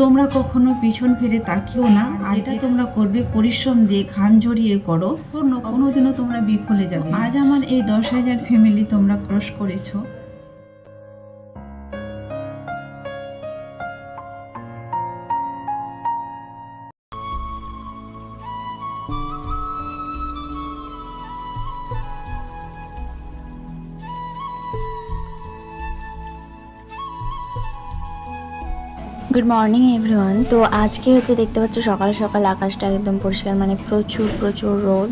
তোমরা কখনো পিছন ফিরে তাকিও না আর যেটা তোমরা করবে পরিশ্রম দিয়ে ঘাম জড়িয়ে করো। কোনো কোনোদিনও তোমরা বিফলে যাবে আজ আমার এই দশ হাজার ফ্যামিলি তোমরা ক্রস করেছ। গুড মর্নিং এভরিওয়ান তো আজকে হচ্ছে দেখতে পাচ্ছ সকাল সকাল আকাশটা একদম পরিষ্কার মানে প্রচুর প্রচুর রোদ,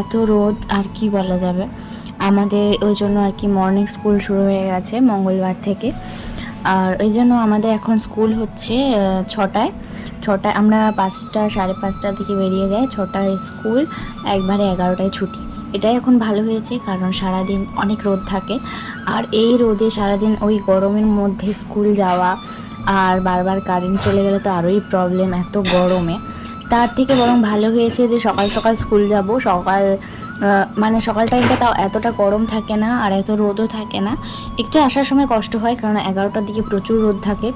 এত রোদ আর কি বলা যাবে? আমাদের ওই জন্য আর কি মর্নিং স্কুল শুরু হয়ে গেছে মঙ্গলবার থেকে। আর ওই জন্য আমাদের এখন স্কুল হচ্ছে ছটায়। ছটায় আমরা পাঁচটা, সাড়ে পাঁচটা থেকে বেরিয়ে যাই, ছটায় স্কুল একবারে এগারোটায় ছুটি। এটাই এখন ভালো হয়েছে, কারণ সারাদিন অনেক রোদ থাকে। আর এই রোদে সারাদিন ওই গরমের মধ্যে স্কুল যাওয়া আর বারবার কারেন্ট চলে গেলে তো আরোই প্রবলেম এত গরমে। তার থেকে বরং ভালো হয়েছে যে সকাল সকাল স্কুল যাব, সকাল মানে সকাল টাইমটা তাও এতটা গরম থাকে না আর এত রোদও থাকে না। একটু আসার সময় কষ্ট হয় কারণ এগারোটার দিকে প্রচুর রোদ থাকে।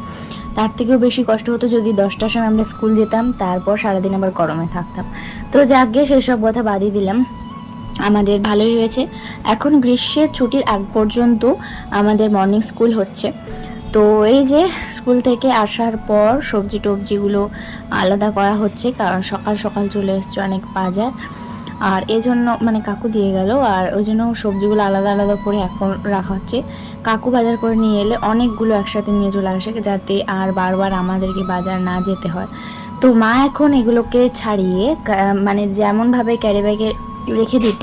তার থেকেও বেশি কষ্ট হতো যদি দশটার সময় আমরা স্কুল যেতাম, তারপর সারাদিন আবার গরমে থাকতাম। তো যাকে সেই সব কথা বাদই দিলাম। আমাদের ভালোই হয়েছে। এখন গ্রীষ্মের ছুটির আগ পর্যন্ত আমাদের মর্নিং স্কুল হচ্ছে। তো এই যে স্কুল থেকে আসার পর সবজি টবজিগুলো আলাদা করা হচ্ছে, কারণ সকাল সকাল চলে এসছে অনেক বাজার। আর এই জন্য মানে কাকু দিয়ে গেল, আর ওই জন্য সবজিগুলো আলাদা আলাদা করে এখন রাখা হচ্ছে। কাকু বাজার করে নিয়ে এলে অনেকগুলো একসাথে নিয়ে চলে আসে, যাতে আর বারবার আমাদেরকে বাজার না যেতে হয়। তো মা এখন এগুলোকে ছাড়িয়ে মানে যেমনভাবে ক্যারি ব্যাগে রেখে দিত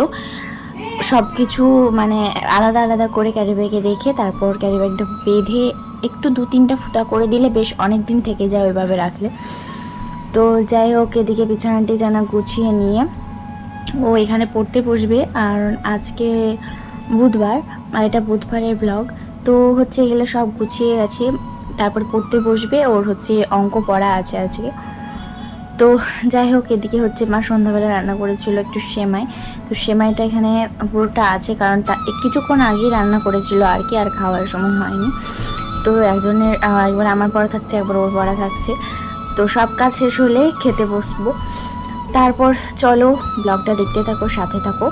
সব কিছু মানে আলাদা আলাদা করে ক্যারি ব্যাগে রেখে তারপর ক্যারি ব্যাগটা বেঁধে একটু দু তিনটা ফুটা করে দিলে বেশ অনেক দিন থেকে যায় ওইভাবে রাখলে। তো যাই হোক, এদিকে বিছানাটি যেন গুছিয়ে নিয়ে ও এখানে পড়তে বসবে। আর আজকে বুধবার, আর এটা বুধবারের ব্লগ তো হচ্ছে এগুলো সব গুছিয়ে গেছে, তারপর পড়তে বসবে। ওর হচ্ছে অঙ্ক পড়া আছে আজকে। তো যাই হোক, এদিকে হচ্ছে মা সন্ধ্যাবেলা রান্না করেছিল একটু সেমাই। তো সেমাইটা এখানে পুরোটা আছে, কারণ তা কিছুক্ষণ আগেই রান্না করেছিল আর কি, আর খাওয়ার সময় হয়নি। তো একজনের একবার আমার পড়া থাকছে, একবার ওর পড়া থাকছে। তো সব কাজ শেষ হলে খেতে বসবো। তারপর চলো, ব্লগটা দেখতে থাকো, সাথে থাকো।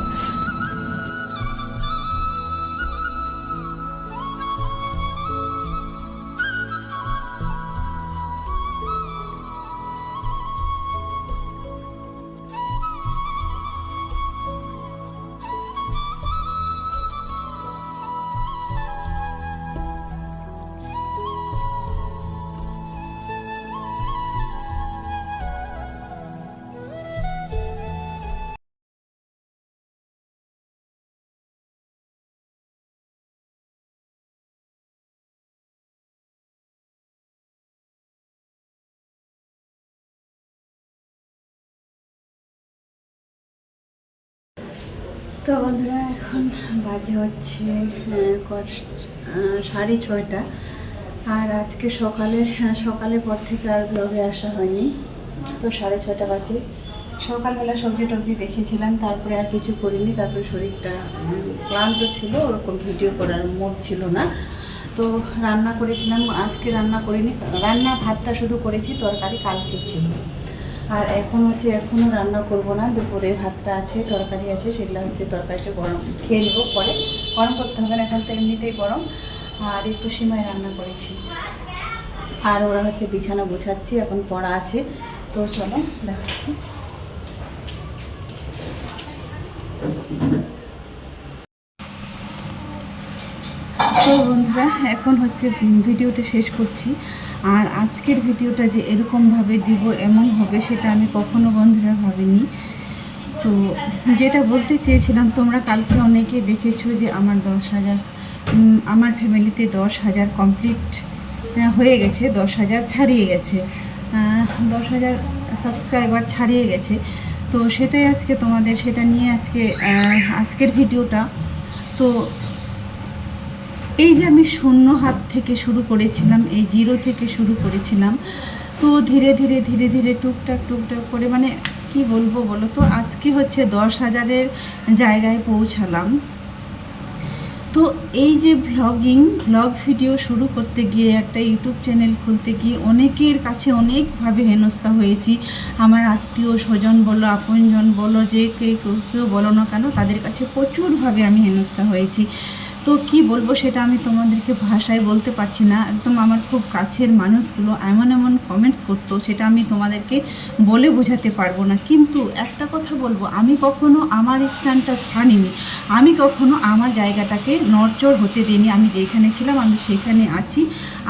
তো বন্ধুরা এখন বাজে হচ্ছে সাড়ে ছয়টা। আর আজকে সকালে হ্যাঁ, সকালের পর থেকে আর ব্লগে আসা হয়নি। তো সাড়ে ছয়টা বাজে। সকালবেলা সবজি টবজি দেখেছিলাম তারপরে আর কিছু করিনি। তারপরে শরীরটা ক্লান্ত ছিল ওরকম ভিডিও করার মোড ছিল না। তো রান্না করেছিলাম আজকে রান্না করিনি। রান্না ভাতটা শুধু করেছি তরকারি কালকে ছিল। আর এখন হচ্ছে এখনও রান্না করব না, দুপুরে ভাতটা আছে, তরকারি আছে, সেগুলো হচ্ছে তরকারিটা গরম খেয়ে নেব পরে। গরম করতে হবে না, এখন তো এমনিতেই গরম। আর একটু সিমাই রান্না করেছি। আর ওরা হচ্ছে বিছানা গোছাচ্ছি, এখন পড়া আছে। তো চলো, দেখাচ্ছি। তো বন্ধুরা, এখন হচ্ছে ভিডিওটা শেষ করছি। আর আজকের ভিডিওটা যে এরকমভাবে দিব, এমন হবে, সেটা আমি কখনো বন্ধুরা ভাবিনি। তো যেটা বলতে চেয়েছিলাম, তোমরা কালকে অনেকে দেখেছ যে আমার দশ হাজার আমার ফ্যামিলিতে দশ হাজার কমপ্লিট হয়ে গেছে, দশ হাজার ছাড়িয়ে গেছে। দশ হাজার সাবস্ক্রাইবার ছাড়িয়ে গেছে। তো সেটাই আজকে তোমাদের, সেটা নিয়ে আজকে আজকের ভিডিওটা। তো এই যে আমি শূন্য হাত থেকে শুরু করেছিলাম, এই জিরো থেকে শুরু করেছিলাম, তো ধীরে ধীরে ধীরে ধীরে টুকটাক টুকটাক করে মানে কি বলব বলো তো, আজকে হচ্ছে দশ হাজারের জায়গায় পৌঁছালাম। তো এই যে ভ্লগিং ভ্লগ ভিডিও শুরু করতে গিয়ে একটা ইউটিউব চ্যানেল খুলতে গিয়ে অনেকের কাছে অনেকভাবে হেনস্থা হয়েছি। আমার আত্মীয় স্বজন বলো, আপনজন বলো, যে কেউ- কেউ বলো না কেন, তাদের কাছে প্রচুরভাবে আমি হেনস্থা হয়েছি। তো কি বলব সেটা আমি তোমাদেরকে ভাষায় বলতে পারছি না। একদম আমার খুব কাছের মানুষগুলো এমন এমন কমেন্টস করতো, সেটা আমি তোমাদেরকে বলে বোঝাতে পারব না। কিন্তু একটা কথা বলব, আমি কখনো আমার স্থানটা ছাড়িনি। আমি কখনো আমার জায়গাটাকে নড়চড় হতে দিইনি। আমি যেখানে ছিলাম, আমি সেখানে আছি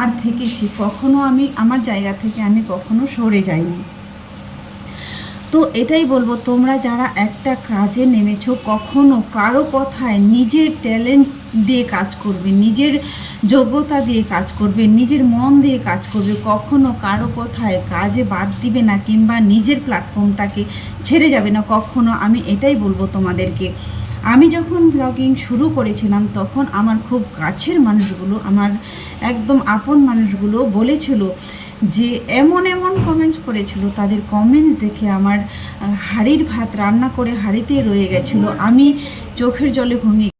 আর থেকেছি। কখনো আমি আমার জায়গা থেকে আমি কখনো সরে যাইনি। তো এটাই বলব, তোমরা যারা একটা কাজে নেমেছো, কখনো কারও কথায় নিজের ট্যালেন্ট দিয়ে কাজ করবে, নিজের যোগ্যতা দিয়ে কাজ করবে, নিজের মন দিয়ে কাজ করবে, কখনো কারও কোথায় কাজে বাদ দিবে না কিংবা নিজের প্ল্যাটফর্মটাকে ছেড়ে যাবে না। কখনো আমি এটাই বলব তোমাদেরকে, আমি যখন ব্লগিং শুরু করেছিলাম তখন আমার খুব কাছের মানুষগুলো, আমার একদম আপন মানুষগুলো বলেছিল যে, এমন এমন কমেন্টস করেছিল, তাদের কমেন্টস দেখে আমার হাঁড়ির ভাত রান্না করে হাঁড়িতে রয়ে গেছিল। আমি চোখের জলে ঘুমিয়ে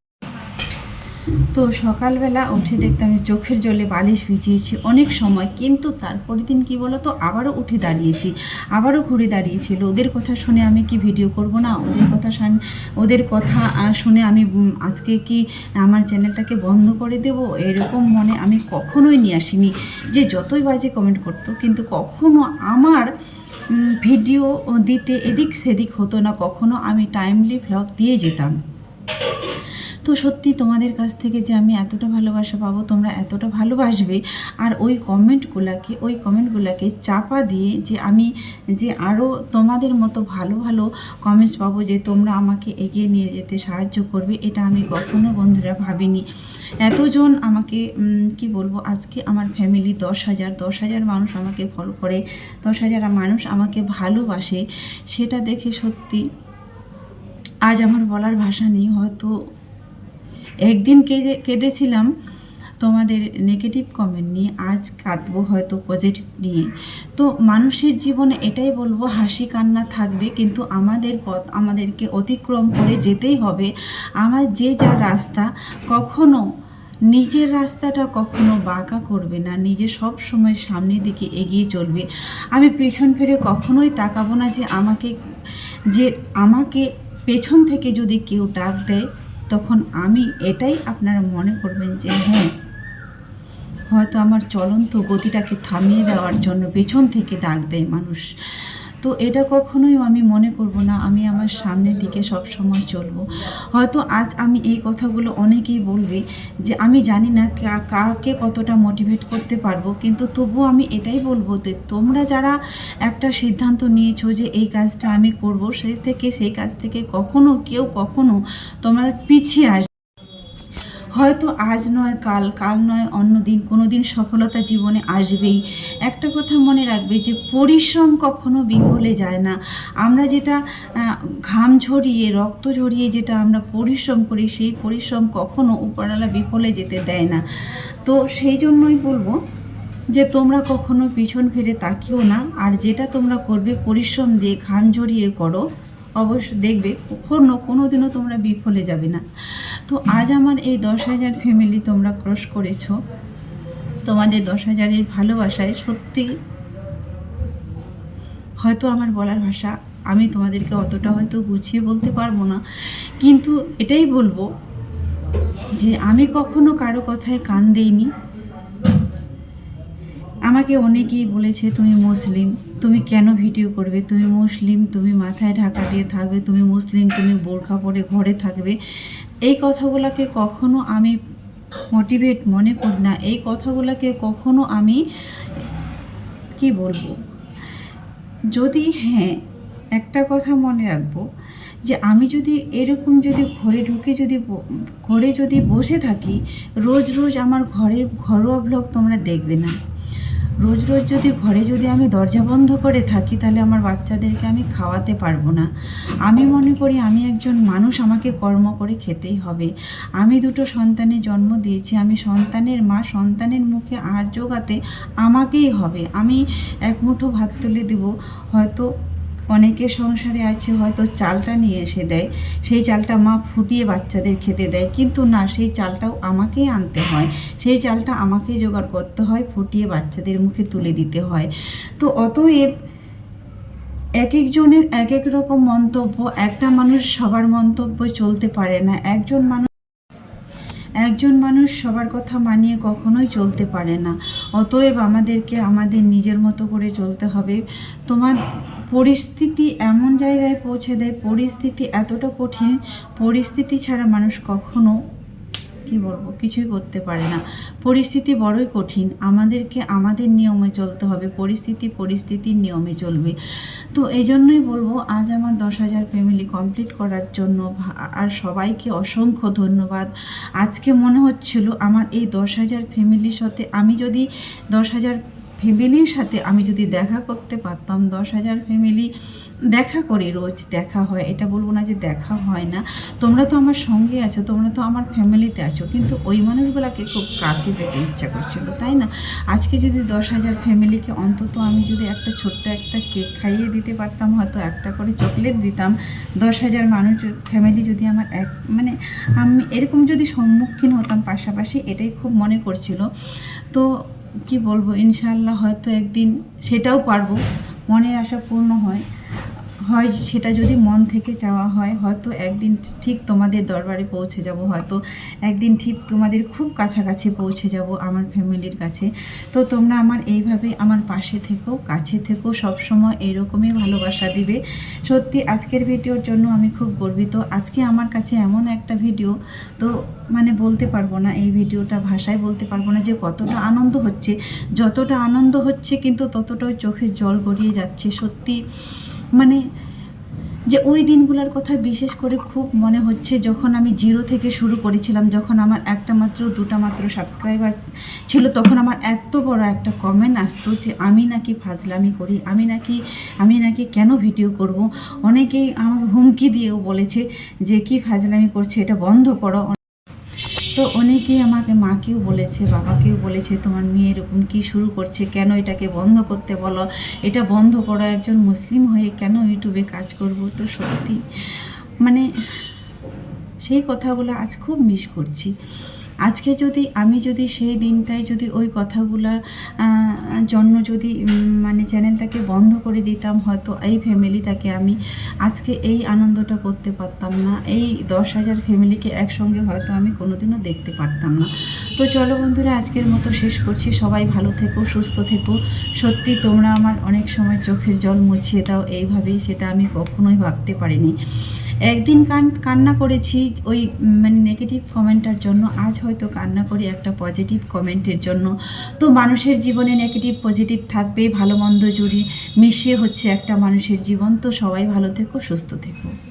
তো সকালবেলা উঠে দেখতাম আমি চোখের জলে বালিশ ভিজিয়েছি অনেক সময়। কিন্তু তারপরের দিন কি বলো তো আবারও উঠে দাঁড়িয়েছি। আবারও ঘুরে দাঁড়িয়েছিল। ওদের কথা শুনে আমি কি ভিডিও করব না? ওদের কথা ওদের কথা শুনে আমি আজকে কি আমার চ্যানেলটাকে বন্ধ করে দেব? এরকম মনে আমি কখনোই নিয়ে আসিনি। যে যতই বাজে কমেন্ট করতো, কিন্তু কখনো আমার ভিডিও দিতে এদিক সেদিক হতো না। কখনো আমি টাইমলি ভ্লগ দিয়ে যেতাম। তো সত্যি তোমাদের কাছ থেকে যে আমি এতটা ভালোবাসা পাবো, তোমরা এতটা ভালোবাসবে। আর ওই কমেন্টগুলোকে ওই কমেন্টগুলোকে চাপা দিয়ে যে আমি যে আরও তোমাদের মতো ভালো ভালো কমেন্টস পাবো যে তোমরা আমাকে এগিয়ে নিয়ে যেতে সাহায্য করবে, এটা আমি কখনো বন্ধুরা ভাবিনি। এতজন আমাকে কি বলব, আজকে আমার ফ্যামিলি দশ হাজার দশ হাজার মানুষ আমাকে ফলো করে, দশ হাজার মানুষ আমাকে ভালোবাসে, সেটা দেখে সত্যি আজ আমার বলার ভাষা নেই, হয়তো একদিন কেঁদে, কেঁদেছিলাম তোমাদের নেগেটিভ কমেন্ট নিয়ে, আজ কাঁদবো হয়তো পজিটিভ নিয়ে। তো মানুষের জীবনে এটাই বলব, হাসি কান্না থাকবে, কিন্তু আমাদের পথ, আমাদেরকে অতিক্রম করে যেতেই হবে। আমার যে যা রাস্তা, কখনো নিজের রাস্তাটা কখনো বাঁকা করবে না, নিজে সব সময় সামনের দিকে এগিয়ে চলবে। আমি পেছন ফিরে কখনোই তাকাবো না যে আমাকে যে আমাকে পেছন থেকে যদি কেউ ডাক দেয় তখন আমি এটাই আপনারা মনে করবেন যে হ্যাঁ হয়তো আমার চলন্ত গতিটাকে থামিয়ে দেওয়ার জন্য পেছন থেকে ডাক দেয় মানুষ। তো এটা কখনোই আমি মনে করব না, আমি আমার সামনের দিকে সব সময় চলবো। হয়তো আজ আমি এই কথাগুলো অনেকেই বলবে যে, আমি জানি না কাকে কতটা মোটিভেট করতে পারব, কিন্তু তবুও আমি এটাই বলব যে, তোমরা যারা একটা সিদ্ধান্ত নিয়েছো যে, এই কাজটা আমি করব সেই থেকে, সেই কাজ থেকে কখনো কেউ কখনো তোমরা পিছিয়ে আস হয়তো আজ নয়, কাল কাল নয়, অন্য দিন, কোনো দিন সফলতা জীবনে আসবেই। একটা কথা মনে রাখবে যে, পরিশ্রম কখনো বিফলে যায় না। আমরা যেটা ঘাম ঝরিয়ে, রক্ত ঝরিয়ে যেটা আমরা পরিশ্রম করি, সেই পরিশ্রম কখনো উপরওয়ালা বিফলে যেতে দেয় না। তো সেই জন্যই বলব যে, তোমরা কখনো পিছন ফিরে তাকিও না। আর যেটা তোমরা করবে, পরিশ্রম দিয়ে ঘাম ঝরিয়ে করো। অবশ্য দেখবে কখনো কোনো দিনও তোমরা বিফলে যাবে না। তো আজ আমার এই দশ হাজার ফ্যামিলি তোমরা ক্রস করেছ। তোমাদের দশ হাজারের ভালোবাসায় সত্যি হয়তো আমার বলার ভাষা আমি তোমাদেরকে অতটা হয়তো গুছিয়ে বলতে পারব না। কিন্তু এটাই বলব যে আমি কখনো কারও কথায় কান দেইনি। আমাকে অনেকেই বলেছে, তুমি মুসলিম, তুমি কেন ভিডিও করবে? তুমি মুসলিম, তুমি মাথায় ঢাকা দিয়ে থাকবে, তুমি মুসলিম, তুমি বোরখা পরে ঘরে থাকবে। এই কথাগুলোকে কখনো আমি মোটিভেট মনে করি না। এই কথাগুলোকে কখনো আমি, কি বলব? যদি হ্যাঁ একটা কথা মনে রাখব যে, আমি যদি এরকম যদি ঘরে ঢুকে যদি ঘরে যদি বসে থাকি, রোজ রোজ আমার ঘরের ঘরোয়া ব্লগ তোমরা দেখবে না। রোজ রোজ যদি ঘরে যদি আমি দরজা বন্ধ করে থাকি, তাহলে আমার বাচ্চাদেরকে আমি খাওয়াতে পারব না। আমি মনে করি আমি একজন মানুষ, আমাকে কর্ম করে খেতেই হবে। আমি দুটো সন্তানের জন্ম দিয়েছি, আমি সন্তানের মা, সন্তানের মুখে আর জোগাতে আমাকেই হবে। আমি এক মুঠো ভাত তুলে দেবো, হয়তো অনেকে সংসারে আছে, হয়তো চালটা নিয়ে এসে দেয়। সেই চালটা মা ফুটিয়ে বাচ্চাদের খেতে দেয়। কিন্তু না, সেই চালটাও আমাকেই আনতে হয়। সেই চালটা আমাকেই জোগাড় করতে হয়, ফুটিয়ে বাচ্চাদের মুখে তুলে দিতে হয়। তো অতএব এক একজনের এক এক রকম মন্তব্য, একটা মানুষ সবার মন্তব্য চলতে পারে না। একজন মানুষ একজন মানুষ সবার কথা মানিয়ে কখনোই চলতে পারে না। অতএব আমাদেরকে আমাদের নিজের মতো করে চলতে হবে। তোমার পরিস্থিতি এমন জায়গায় পৌঁছে দেয়, পরিস্থিতি এতটা কঠিন, পরিস্থিতি ছাড়া মানুষ কখনো কি বলব? কিছুই করতে পারে না। পরিস্থিতি বড়ই কঠিন। আমাদেরকে আমাদের নিয়মে চলতে হবে। পরিস্থিতি পরিস্থিতির নিয়মে চলবে। তো এই জন্যই বলব, আজ আমার দশ হাজার ফ্যামিলি কমপ্লিট করার জন্য আর সবাইকে অসংখ্য ধন্যবাদ। আজকে মনে হচ্ছিল আমার এই দশ হাজার ফ্যামিলির সাথে আমি যদি দশ হাজার ফ্যামিলির সাথে আমি যদি দেখা করতে পারতাম, দশ হাজার ফ্যামিলি দেখা করি রোজ দেখা হয়। এটা বলব না যে দেখা হয় না। তোমরা তো আমার সঙ্গে আছো, তোমরা তো আমার ফ্যামিলিতে আছো, কিন্তু ওই মানুষগুলোকে খুব কাছে পেতে ইচ্ছা করছিল, তাই না? আজকে যদি দশ হাজার ফ্যামিলিকে অন্তত আমি যদি একটা ছোট্ট একটা কেক খাইয়ে দিতে পারতাম, হয়তো একটা করে চকলেট দিতাম। দশ হাজার মানুষ ফ্যামিলি যদি আমার এক মানে আমি এরকম যদি সম্মুখীন হতাম পাশাপাশি, এটাই খুব মনে করছিল। তো কি বলব ইনশাল্লাহ হয়তো একদিন সেটাও পারব। মনের আশা পূর্ণ হয়। হয়, সেটা যদি মন থেকে চাওয়া হয়, হয়তো একদিন ঠিক তোমাদের দরবারে পৌঁছে যাব, হয়তো একদিন ঠিক তোমাদের খুব কাছাকাছি পৌঁছে যাব আমার ফ্যামিলির কাছে। তো তোমরা আমার এইভাবে আমার পাশে থেকো, কাছে থেকো, সবসময় এইরকমই ভালোবাসা দিবে। সত্যি আজকের ভিডিওর জন্য আমি খুব গর্বিত। আজকে আমার কাছে এমন একটা ভিডিও, তো মানে বলতে পারব না, এই ভিডিওটা ভাষায় বলতে পারব না যে কতটা আনন্দ হচ্ছে। যতটা আনন্দ হচ্ছে কিন্তু ততটাই চোখের জল গড়িয়ে যাচ্ছে। সত্যি মানে যে ওই দিনগুলোর কথা বিশেষ করে খুব মনে হচ্ছে যখন আমি জিরো থেকে শুরু করেছিলাম, যখন আমার একটা মাত্র, দুটা মাত্র সাবস্ক্রাইবার ছিল, তখন আমার এত বড় একটা কমেন্ট আসতো যে আমি নাকি ফাজলামি করি, আমি নাকি আমি নাকি কেন ভিডিও করব? অনেকেই আমাকে হুমকি দিয়েও বলেছে যে কি ফাজলামি করছে, এটা বন্ধ করো। তো অনেকেই আমাকে মাকেও বলেছে, বাবাকেও বলেছে, তোমার মেয়ে এরকম কি শুরু করছে? কেন এটাকে বন্ধ করতে বলো? এটা বন্ধ করো একজন মুসলিম হয়ে কেন ইউটিউবে কাজ করব? তো সত্যি মানে সেই কথাগুলো আজ খুব মিস করছি। আজকে যদি আমি যদি সেই দিনটায় যদি ওই কথাগুলোর জন্য যদি মানে চ্যানেলটাকে বন্ধ করে দিতাম, হয়তো এই ফ্যামিলিটাকে আমি আজকে এই আনন্দটা করতে পারতাম না। এই দশ হাজার ফ্যামিলিকে একসঙ্গে হয়তো আমি কোনোদিনও দেখতে পারতাম না। তো চলো বন্ধুরা, আজকের মতো শেষ করছি। সবাই ভালো থেকো, সুস্থ থেকো। সত্যি তোমরা আমার অনেক সময় চোখের জল মুছিয়ে দাও। এইভাবেই সেটা আমি কখনোই ভাবতে পারিনি। একদিন কান, কান্না করেছি, ওই মানে নেগেটিভ কমেন্টার জন্য। আজ হয়তো কান্না করি একটা পজিটিভ কমেন্টের জন্য। তো মানুষের জীবনে নেগেটিভ পজিটিভ থাকবে ভালো মন্দ জুড়ি মিশিয়ে হচ্ছে একটা মানুষের জীবন। তো সবাই ভালো থেকো, সুস্থ থেকো।